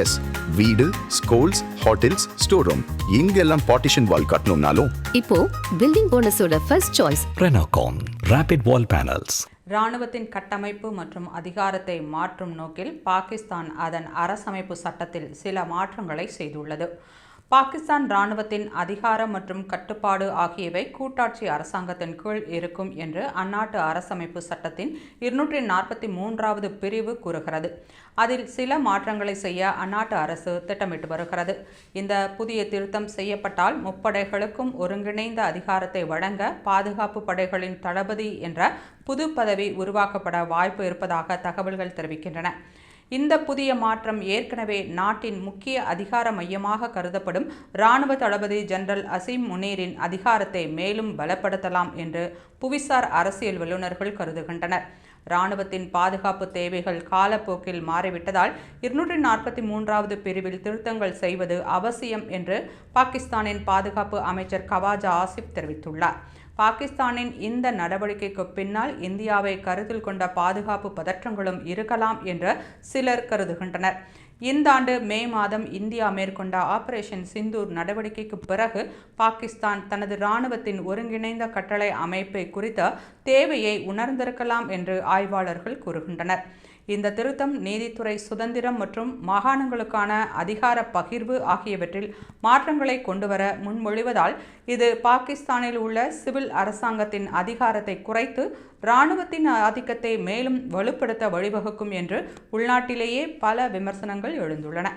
S வீடு schools hotels store room இங்கெல்லாம் partition wall கட்டணும்னாலும். இப்போ building போனஸோட first choice Renocon Rapid Wall Panels. இராணுவத்தின் கட்டமைப்பு மற்றும் அதிகாரத்தை மாற்றும் நோக்கில் பாகிஸ்தான் அதன் அரசமைப்பு சட்டத்தில் சில மாற்றங்களை செய்துள்ளது. பாகிஸ்தான் இராணுவத்தின் அதிகாரம் மற்றும் கட்டுப்பாடு ஆகியவை கூட்டாட்சி அரசாங்கத்தின் கீழ் இருக்கும் என்று அந்நாட்டு அரசமைப்பு சட்டத்தின் இருநூற்றி நாற்பத்தி மூன்றாவது பிரிவு கூறுகிறது. அதில் சில மாற்றங்களை செய்ய அந்நாட்டு அரசு திட்டமிட்டு வருகிறது. இந்த புதிய திருத்தம் செய்யப்பட்டால் முப்படைகளுக்கும் ஒருங்கிணைந்த அதிகாரத்தை வழங்க பாதுகாப்பு படைகளின் தளபதி என்ற புது பதவி உருவாக்கப்பட வாய்ப்பு இருப்பதாக தகவல்கள் தெரிவிக்கின்றன. இந்த புதிய மாற்றம் ஏற்கனவே நாட்டின் முக்கிய அதிகார மையமாக கருதப்படும் இராணுவ தளபதி ஜெனரல் அசீம் முனீரின் அதிகாரத்தை மேலும் பலப்படுத்தலாம் என்று புவிசார் அரசியல் வல்லுநர்கள் கருதுகின்றனர். இராணுவத்தின் பாதுகாப்பு தேவைகள் காலப்போக்கில் மாறிவிட்டதால் இருநூற்றி நாற்பத்தி மூன்றாவது பிரிவில் திருத்தங்கள் செய்வது அவசியம் என்று பாகிஸ்தானின் பாதுகாப்பு அமைச்சர் கவாஜா ஆசிப் தெரிவித்துள்ளார். பாகிஸ்தானின் இந்த நடவடிக்கைக்கு பின்னால் இந்தியாவை கருத்தில் கொண்ட பாதுகாப்பு பதற்றங்களும் இருக்கலாம் என்று சிலர் கருதுகின்றனர். இந்த ஆண்டு மே மாதம் இந்தியா மேற்கொண்ட ஆபரேஷன் சிந்தூர் நடவடிக்கைக்கு பிறகு பாகிஸ்தான் தனது இராணுவத்தின் ஒருங்கிணைந்த கட்டளை அமைப்பை குறித்த தேவையை உணர்ந்திருக்கலாம் என்று ஆய்வாளர்கள் கூறுகின்றனர். இந்த திருத்தம் நீதித்துறை சுதந்திரம் மற்றும் மாகாணங்களுக்கான அதிகார பகிர்வு ஆகியவற்றில் மாற்றங்களை கொண்டுவர முன்மொழிவதால் இது பாகிஸ்தானில் உள்ள சிவில் அரசாங்கத்தின் அதிகாரத்தை குறைத்து இராணுவத்தின் ஆதிக்கத்தை மேலும் வலுப்படுத்த வழிவகுக்கும் என்று உள்நாட்டிலேயே பல விமர்சனங்கள் எழுந்துள்ளன.